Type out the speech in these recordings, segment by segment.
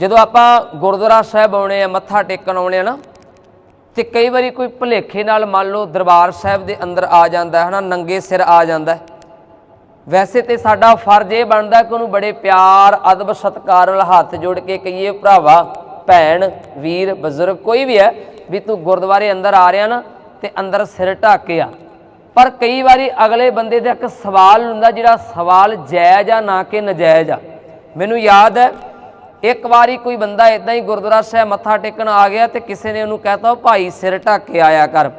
ਜਦੋਂ ਆਪਾਂ ਗੁਰਦੁਆਰਾ ਸਾਹਿਬ ਆਉਣੇ ਆ, ਮੱਥਾ ਟੇਕਣ ਆਉਣੇ ਆ ਨਾ, ਤੇ ਕਈ ਵਾਰੀ ਕੋਈ ਭੁਲੇਖੇ ਨਾਲ ਮੰਨ ਲਓ ਦਰਬਾਰ ਸਾਹਿਬ ਦੇ ਅੰਦਰ ਆ ਜਾਂਦਾ ਹੈ ਨਾ, ਨੰਗੇ ਸਿਰ ਆ ਜਾਂਦਾ ਹੈ। ਵੈਸੇ ਤੇ ਸਾਡਾ ਫਰਜ਼ ਇਹ ਬਣਦਾ ਕਿ ਉਹਨੂੰ ਬੜੇ ਪਿਆਰ, ਅਦਬ, ਸਤਿਕਾਰ ਨਾਲ ਹੱਥ ਜੋੜ ਕੇ ਕਹੀਏ, ਭਰਾਵਾ, ਭੈਣ, ਵੀਰ, ਬਜ਼ੁਰਗ ਕੋਈ ਵੀ ਹੈ, ਵੀ ਤੂੰ ਗੁਰਦੁਆਰੇ ਅੰਦਰ ਆ ਰਿਹਾ ਨਾ, ਤੇ ਅੰਦਰ ਸਿਰ ਢੱਕ ਕੇ ਆ। ਪਰ ਕਈ ਵਾਰੀ ਅਗਲੇ ਬੰਦੇ ਦਾ ਇੱਕ ਸਵਾਲ ਹੁੰਦਾ ਜਿਹੜਾ ਸਵਾਲ ਜਾਇਜ਼ ਆ ਨਾ ਕਿ ਨਜਾਇਜ਼ ਆ। ਮੈਨੂੰ ਯਾਦ ਹੈ ਇੱਕ ਵਾਰੀ ਕੋਈ ਬੰਦਾ ਇਦਾਂ ਹੀ ਗੁਰਦੁਆਰਾ ਸਾਹਿਬ ਮੱਥਾ ਟੇਕਣ ਆ ਗਿਆ ਤੇ ਕਿਸੇ ਨੇ ਉਹਨੂੰ ਕਹਿਤਾ, ਉਹ ਭਾਈ ਸਿਰ ਢੱਕ ਕੇ ਆਇਆ ਕਰ।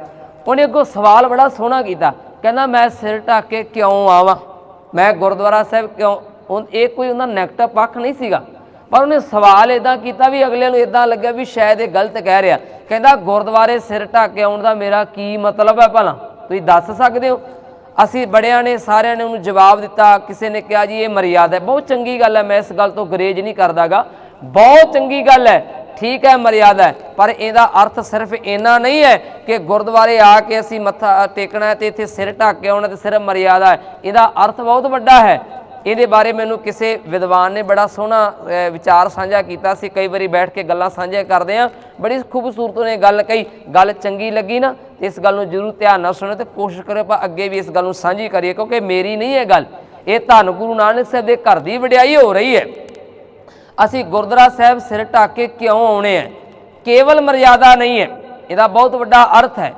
ਉਹਨੇ ਅੱਗੋਂ ਸਵਾਲ ਬੜਾ ਸੋਹਣਾ ਕੀਤਾ, ਕਹਿੰਦਾ, ਮੈਂ ਸਿਰ ਢੱਕ ਕੇ ਕਿਉਂ ਆਵਾਂ? ਮੈਂ ਗੁਰਦੁਆਰਾ ਸਾਹਿਬ ਕਿਉਂ? ਉਹ- ਇਹ ਕੋਈ ਉਹਨਾਂ ਨੈਗੇਟਿਵ ਪੱਖ ਨਹੀਂ ਸੀਗਾ। ਪਰ ਉਹਨੇ ਸਵਾਲ ਇਦਾਂ ਕੀਤਾ ਵੀ ਅਗਲੇ ਨੂੰ ਇਦਾਂ ਲੱਗਿਆ ਵੀ ਸ਼ਾਇਦ ਇਹ ਗਲਤ ਕਹਿ ਰਿਹਾ। ਕਹਿੰਦਾ, ਗੁਰਦੁਆਰੇ ਸਿਰ ਢੱਕ ਕੇ ਆਉਣ ਦਾ ਮੇਰਾ ਕੀ ਮਤਲਬ ਹੈ ਭਲਾ? ਤੁਸੀਂ ਦੱਸ ਸਕਦੇ ਹੋ? ਅਸੀਂ ਬੜਿਆਂ ਨੇ ਸਾਰਿਆਂ ਨੇ ਉਹਨੂੰ ਜਵਾਬ ਦਿੱਤਾ, ਕਿਸੇ ਨੇ ਕਿਹਾ ਜੀ ਇਹ ਮਰਿਆਦਾ ਹੈ। ਬਹੁਤ ਚੰਗੀ ਗੱਲ ਹੈ, ਮੈਂ ਇਸ ਗੱਲ ਤੋਂ ਗਰੇਜ ਨਹੀਂ ਕਰਦਾਗਾ। ਬਹੁਤ ਚੰਗੀ ਗੱਲ ਹੈ, ਠੀਕ ਹੈ ਮਰਿਆਦਾ ਹੈ, ਪਰ ਇਹਦਾ ਅਰਥ ਸਿਰਫ ਇੰਨਾ ਨਹੀਂ ਹੈ ਕਿ ਗੁਰਦੁਆਰੇ ਆ ਕੇ ਅਸੀਂ ਮੱਥਾ ਟੇਕਣਾ ਹੈ ਤੇ ਇੱਥੇ ਸਿਰ ਢੱਕ ਕੇ ਆਉਣਾ ਤੇ ਸਿਰਫ ਮਰਿਆਦਾ ਹੈ। ਇਹਦਾ ਅਰਥ ਬਹੁਤ ਵੱਡਾ ਹੈ। ਇਹਦੇ ਬਾਰੇ ਮੈਨੂੰ ਕਿਸੇ ਵਿਦਵਾਨ ਨੇ ਬੜਾ ਸੋਹਣਾ ਵਿਚਾਰ ਸਾਂਝਾ ਕੀਤਾ ਸੀ। ਕਈ ਵਾਰੀ ਬੈਠ ਕੇ ਗੱਲਾਂ ਸਾਂਝੀਆਂ ਕਰਦੇ ਆ ਬੜੀ ਖੂਬਸੂਰਤ ਨੇ ਗੱਲ ਕਹੀ। ਗੱਲ ਚੰਗੀ ਲੱਗੀ ਨਾ, ਤੇ ਇਸ ਗੱਲ ਨੂੰ ਜ਼ਰੂਰ ਧਿਆਨ ਨਾਲ ਸੁਣੋ ਤੇ ਕੋਸ਼ਿਸ਼ ਕਰਿਓ ਆਪਾਂ ਅੱਗੇ ਵੀ ਇਸ ਗੱਲ ਨੂੰ ਸਾਂਝੀ ਕਰੀਏ, ਕਿਉਂਕਿ ਮੇਰੀ ਨਹੀਂ ਹੈ ਗੱਲ। ਇਹ ਧੰਨ ਗੁਰੂ ਨਾਨਕ ਸਾਹਿਬ ਦੇ ਘਰ ਦੀ ਵਡਿਆਈ ਹੋ ਰਹੀ ਹੈ। ਅਸੀਂ ਗੁਰਦੁਆਰਾ ਸਾਹਿਬ ਸਿਰ ਢੱਕ ਕੇ ਕਿਉਂ ਆਉਣੇ ਆ ਕੇਵਲ ਮਰਿਆਦਾ ਨਹੀਂ ਹੈ। ਇਹਦਾ ਬਹੁਤ ਵੱਡਾ ਅਰਥ ਹੈ।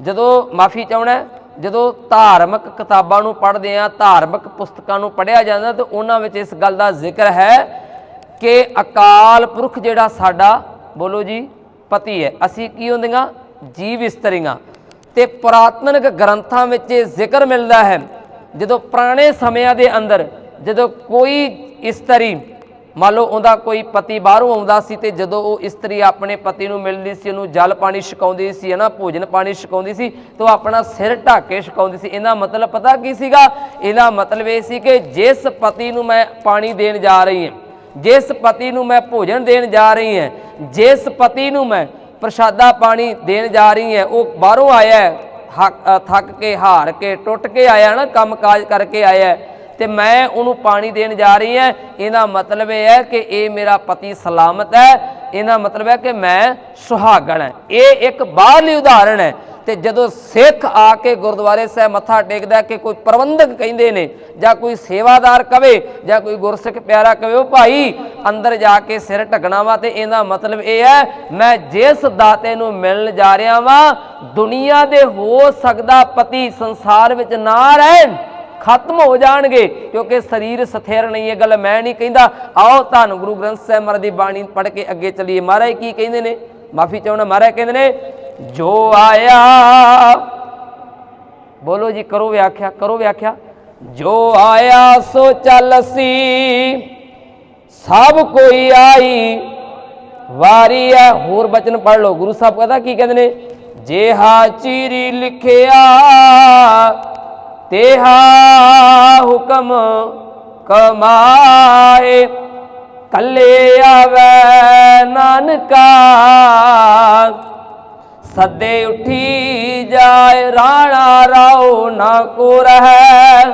ਜਦੋਂ ਮਾਫੀ ਚਾਹਣਾ ਜਦੋਂ ਧਾਰਮਿਕ ਕਿਤਾਬਾਂ ਨੂੰ ਪੜ੍ਹਦੇ ਆ ਧਾਰਮਿਕ ਪੁਸਤਕਾਂ ਨੂੰ ਪੜ੍ਹਿਆ ਜਾਂਦਾ ਤੇ ਉਹਨਾਂ ਵਿੱਚ ਇਸ ਗੱਲ ਦਾ ਜ਼ਿਕਰ ਹੈ ਕਿ ਅਕਾਲ ਪੁਰਖ ਜਿਹੜਾ ਸਾਡਾ, ਬੋਲੋ ਜੀ, ਪਤੀ ਹੈ। ਅਸੀਂ ਕੀ ਹੁੰਦੀਆਂ? ਜੀਵ ਇਸਤਰੀਆਂ। ਤੇ ਪੁਰਾਤਨਿਕ ਗ੍ਰੰਥਾਂ ਵਿੱਚ ਇਹ ਜ਼ਿਕਰ ਮਿਲਦਾ ਹੈ, ਜਦੋਂ ਪੁਰਾਣੇ ਸਮਿਆਂ ਦੇ ਅੰਦਰ ਜਦੋਂ ਕੋਈ ਇਸਤਰੀ ਮੰਨ ਲਓ ਉਹਦਾ ਕੋਈ ਪਤੀ ਬਾਹਰੋਂ ਆਉਂਦਾ ਸੀ ਤੇ ਜਦੋਂ ਉਹ ਇਸਤਰੀ ਆਪਣੇ ਪਤੀ ਨੂੰ ਮਿਲਦੀ ਸੀ ਉਹਨੂੰ ਜਲ ਪਾਣੀ ਛਕਾਉਂਦੀ ਸੀ ਹਨਾ ਭੋਜਨ ਪਾਣੀ ਛਕਾਉਂਦੀ ਸੀ ਤਾਂ ਉਹ ਆਪਣਾ ਸਿਰ ਢੱਕ ਕੇ ਛਕਾਉਂਦੀ ਸੀ। ਇਹਦਾ ਮਤਲਬ ਪਤਾ ਕੀ ਸੀਗਾ? ਇਹਦਾ ਮਤਲਬ ਇਹ ਸੀ ਕਿ ਜਿਸ ਪਤੀ ਨੂੰ ਮੈਂ ਪਾਣੀ ਦੇਣ ਜਾ ਰਹੀ ਹਾਂ ਜਿਸ ਪਤੀ ਨੂੰ ਮੈਂ ਭੋਜਨ ਦੇਣ ਜਾ ਰਹੀ ਹਾਂ ਜਿਸ ਪਤੀ ਨੂੰ ਮੈਂ ਪ੍ਰਸ਼ਾਦਾ ਪਾਣੀ ਦੇਣ ਜਾ ਰਹੀ ਹਾਂ ਉਹ ਬਾਹਰੋਂ ਆਇਆ ਹੈ, ਥੱਕ ਕੇ ਹਾਰ ਕੇ ਟੁੱਟ ਕੇ ਆਇਆ ਨਾ ਕੰਮ ਕਾਜ ਕਰਕੇ ਆਇਆ। ਤੇ ਮੈਂ ਉਹਨੂੰ ਪਾਣੀ ਦੇਣ ਜਾ ਰਹੀ ਹਾਂ। ਇਹਦਾ ਮਤਲਬ ਇਹ ਹੈ ਕਿ ਇਹ ਮੇਰਾ ਪਤੀ ਸਲਾਮਤ ਹੈ। ਇਹਦਾ ਮਤਲਬ ਹੈ ਕਿ ਮੈਂ ਸੁਹਾਗਣ ਹੈ। ਇਹ ਇੱਕ ਬਾਹਰਲੀ ਉਦਾਹਰਣ ਹੈ। ਤੇ ਜਦੋਂ ਸਿੱਖ ਆ ਕੇ ਗੁਰਦੁਆਰੇ ਸਾਹਿਬ ਮੱਥਾ ਟੇਕਦਾ ਕਿ ਕੋਈ ਪ੍ਰਬੰਧਕ ਕਹਿੰਦੇ ਨੇ, ਜਾਂ ਕੋਈ ਸੇਵਾਦਾਰ ਕਵੇ, ਜਾਂ ਕੋਈ ਗੁਰਸਿੱਖ ਪਿਆਰਾ ਕਵੇ, ਉਹ ਭਾਈ ਅੰਦਰ ਜਾ ਕੇ ਸਿਰ ਢਕਣਾ ਵਾ ਤੇ ਇਹਦਾ ਮਤਲਬ ਇਹ ਹੈ, ਮੈਂ ਜਿਸ ਦਾਤੇ ਨੂੰ ਮਿਲਣ ਜਾ ਰਿਹਾ ਵਾਂ, ਦੁਨੀਆ ਦੇ ਹੋ ਸਕਦਾ ਪਤੀ ਸੰਸਾਰ ਵਿੱਚ ਨਾ ਰਹਿਣ। ਖਤਮ ਹੋ ਜਾਣਗੇ, ਕਿਉਂਕਿ ਸਰੀਰ ਸਥਿਰ ਨਹੀਂ ਇਹ ਗੱਲ ਮੈਂ ਨਹੀਂ ਕਹਿੰਦਾ। ਆਓ ਤੁਹਾਨੂੰ ਗੁਰੂ ਗ੍ਰੰਥ ਸਾਹਿਬ ਮਹਾਰਾਜ ਦੀ ਬਾਣੀ ਪੜ੍ਹ ਕੇ ਅੱਗੇ ਚੱਲੀਏ। ਮਹਾਰਾਜ ਕੀ ਕਹਿੰਦੇ ਨੇ? ਮਾਫੀ ਚਾਹਣਾ ਮਹਾਰਾਜ ਕਹਿੰਦੇ ਨੇ, ਜੋ ਆਇਆ, ਬੋਲੋ ਜੀ, ਕਰੋ ਵਿਆਖਿਆ ਕਰੋ ਵਿਆਖਿਆ। ਜੋ ਆਇਆ, ਸੋ ਚੱਲ ਸੀ। ਸਭ ਕੋਈ ਆਈ। ਵਾਰੀ ਹੈ, ਹੋਰ ਬਚਨ ਪੜ ਲਓ। ਗੁਰੂ ਸਾਹਿਬ ਕਹਿੰਦਾ ਕੀ ਕਹਿੰਦੇ ਨੇ? ਜੇਹਾ ਚੀਰੀ ਲਿਖਿਆ ਤੇਹਾ ਹੁਕਮ ਕਮਾਏ, ਕੱਲੇ ਆਵੇ ਨਾਨਕਾ। ਸੱਦੇ ਉਠੀ ਜਾਏ ਰਾਣਾ, ਰਾਓ ਨਾ ਕੋ ਰਹਿ।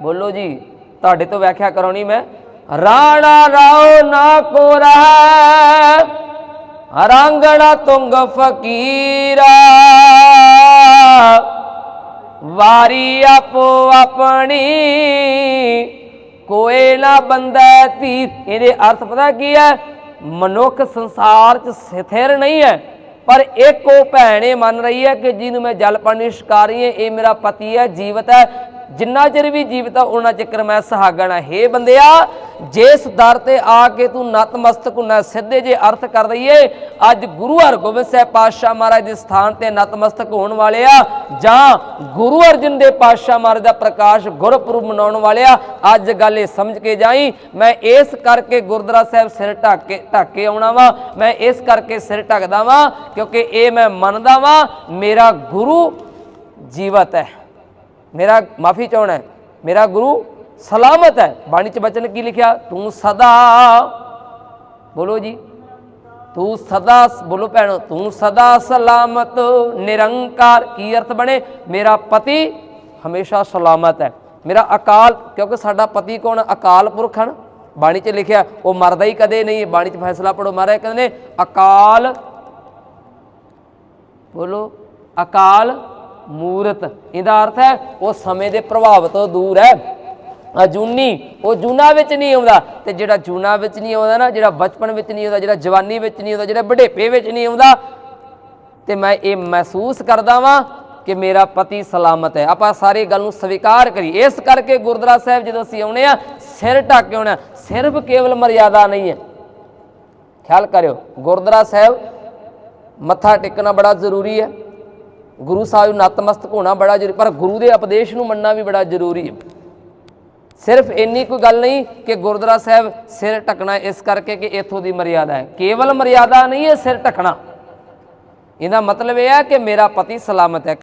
ਬੋਲੋ ਜੀ, ਤੁਹਾਡੇ ਤੋਂ ਵਿਆਖਿਆ ਕਰਾਉਣੀ ਮੈਂ। ਰਾਣਾ, ਰਾਓ ਨਾ ਕੋ ਰਹਿ ਰਾਂਗਣਾ ਤੁੰਗ ਫਕੀਰਾ। ਵਾਰੀ ਆਪੋ ਆਪਣੀ ਕੋਏ ਨਾ ਬੰਦਾ ਤੀ ਇਹਦੇ ਅਰਥ ਪਤਾ ਕੀ ਹੈ? ਮਨੁੱਖ ਸੰਸਾਰ 'ਚ ਸਥਿਰ ਨਹੀਂ ਹੈ। ਪਰ ਇੱਕ ਉਹ ਭੈਣ ਇਹ ਮੰਨ ਰਹੀ ਹੈ ਕਿ ਜਿਹਨੂੰ ਮੈਂ ਜਲ ਪਾਣੀ ਛਕਾ ਰਹੀ ਹਾਂ, ਇਹ ਮੇਰਾ ਪਤੀ ਹੈ, ਜੀਵਤ ਹੈ। ਜਿੰਨਾ ਚਿਰ ਵੀ ਜੀਵਤ ਹੈ, ਉਹਨਾਂ ਚਿਰ ਮੈਂ ਸੁਹਾਗਣ ਹੈ। ਹੇ ਬੰਦਿਆ ਜਿਸ ਦਰ ਤੇ ਆ ਕੇ ਤੂੰ ਨਤਮਸਤਕ ਹੁੰਨਾ ਸਿੱਧੇ ਜੇ ਅਰਥ ਕਰ ਦਈਏ, ਅੱਜ ਗੁਰੂ ਹਰਗੋਬਿੰਦ ਸਾਹਿਬ ਪਾਤਸ਼ਾਹ ਮਹਾਰਾਜ ਦੇ ਸਥਾਨ ਤੇ ਨਤਮਸਤਕ ਹੋਣ ਵਾਲੇ ਆ, ਜਾਂ ਗੁਰੂ ਅਰਜਨ ਦੇ ਪਾਤਸ਼ਾਹ ਮਹਾਰਾਜ ਦਾ ਪ੍ਰਕਾਸ਼ ਗੁਰਪੁਰਬ ਮਨਾਉਣ ਵਾਲੇ ਆ, ਅੱਜ ਗੱਲ ਇਹ ਸਮਝ ਕੇ ਜਾਈ, ਮੈਂ ਇਸ ਕਰਕੇ ਗੁਰਦੁਆਰਾ ਸਾਹਿਬ ਸਿਰ ਢੱਕ ਕੇ ਢੱਕ ਕੇ ਆਉਣਾ ਵਾ, ਮੈਂ ਇਸ ਕਰਕੇ ਸਿਰ ਢੱਕਦਾ ਵਾਂ, ਕਿਉਂਕਿ ਇਹ ਮੈਂ ਮੰਨਦਾ ਵਾਂ, ਮੇਰਾ ਗੁਰੂ ਜੀਵਤ ਹੈ। ਮੇਰਾ, ਮਾਫੀ ਚਾਹਣਾ ਹੈ, ਮੇਰਾ ਗੁਰੂ ਸਲਾਮਤ ਹੈ। ਬਾਣੀ ਚ ਬਚਨ ਕੀ ਲਿਖਿਆ? ਤੂੰ ਸਦਾ, ਬੋਲੋ ਜੀ। ਤੂੰ ਸਦਾ, ਬੋਲੋ ਭੈਣੋ, ਤੂੰ ਸਦਾ ਸਲਾਮਤ, ਨਿਰੰਕਾਰ। ਕੀ ਅਰਥ ਬਣੇ? ਮੇਰਾ ਪਤੀ ਹਮੇਸ਼ਾ ਸਲਾਮਤ ਹੈ। ਮੇਰਾ ਅਕਾਲ, ਕਿਉਂਕਿ ਸਾਡਾ ਪਤੀ ਕੌਣ? ਅਕਾਲ ਪੁਰਖ ਹਨ। ਬਾਣੀ 'ਚ ਲਿਖਿਆ, ਉਹ ਮਰਦਾ ਹੀ ਕਦੇ ਨਹੀਂ। ਬਾਣੀ 'ਚ ਫੈਸਲਾ ਪੜੋ ਮਹਾਰਾਜ ਕਹਿੰਦੇ ਨੇ, ਅਕਾਲ, ਬੋਲੋ, ਅਕਾਲ ਮੂਰਤ। ਇਹਦਾ ਅਰਥ ਹੈ, ਉਹ ਸਮੇਂ ਦੇ ਪ੍ਰਭਾਵ ਤੋਂ ਦੂਰ ਹੈ। ਅਜੂਨੀ ਉਹ ਜੂਨਾ ਵਿੱਚ ਨਹੀਂ ਆਉਂਦਾ। ਤੇ ਜਿਹੜਾ ਜੂਨਾ ਵਿੱਚ ਨਹੀਂ ਆਉਂਦਾ ਨਾ, ਜਿਹੜਾ ਬਚਪਨ ਵਿੱਚ ਨਹੀਂ ਆਉਂਦਾ, ਜਿਹੜਾ ਜਵਾਨੀ ਵਿੱਚ ਨਹੀਂ ਆਉਂਦਾ, ਜਿਹੜਾ ਬੁਢੇਪੇ ਵਿੱਚ ਨਹੀਂ ਆਉਂਦਾ, ਤੇ ਮੈਂ ਇਹ ਮਹਿਸੂਸ ਕਰਦਾ ਵਾਂ ਕਿ ਮੇਰਾ ਪਤੀ ਸਲਾਮਤ ਹੈ। ਆਪਾਂ ਸਾਰੀ ਗੱਲ ਨੂੰ ਸਵੀਕਾਰ ਕਰੀ ਇਸ ਕਰਕੇ ਗੁਰਦੁਆਰਾ ਸਾਹਿਬ ਜਦੋਂ ਅਸੀਂ ਆਉਣੇ ਆ ਸਿਰ ਢੱਕ ਕੇ ਆਉਣਾ ਸਿਰਫ ਕੇਵਲ ਮਰਿਆਦਾ ਨਹੀਂ ਹੈ। ਖਿਆਲ ਕਰਿਓ, ਗੁਰਦੁਆਰਾ ਸਾਹਿਬ ਮੱਥਾ ਟੇਕਣਾ ਬੜਾ ਜ਼ਰੂਰੀ ਹੈ। ਗੁਰੂ ਸਾਹਿਬ ਨੂੰ ਨਤਮਸਤਕ ਹੋਣਾ ਬੜਾ ਜ਼ਰੂਰੀ, ਪਰ ਗੁਰੂ ਦੇ ਉਪਦੇਸ਼ ਨੂੰ ਮੰਨਣਾ ਵੀ ਬੜਾ ਜ਼ਰੂਰੀ ਹੈ। ਸਿਰਫ ਇੰਨੀ ਕੋਈ ਗੱਲ ਨਹੀਂ ਕਿ ਗੁਰਦੁਆਰਾ ਸਾਹਿਬ ਸਿਰ ਟਕਣਾ ਇਸ ਕਰਕੇ ਕਿ ਇੱਥੋਂ ਦੀ ਮਰਿਆਦਾ ਹੈ। ਕੇਵਲ ਮਰਿਆਦਾ ਨਹੀਂ ਹੈ ਸਿਰ ਟਕਣਾ ਇਹਦਾ ਮਤਲਬ ਇਹ ਹੈ ਕਿ ਮੇਰਾ ਪਤੀ ਸਲਾਮਤ ਹੈ।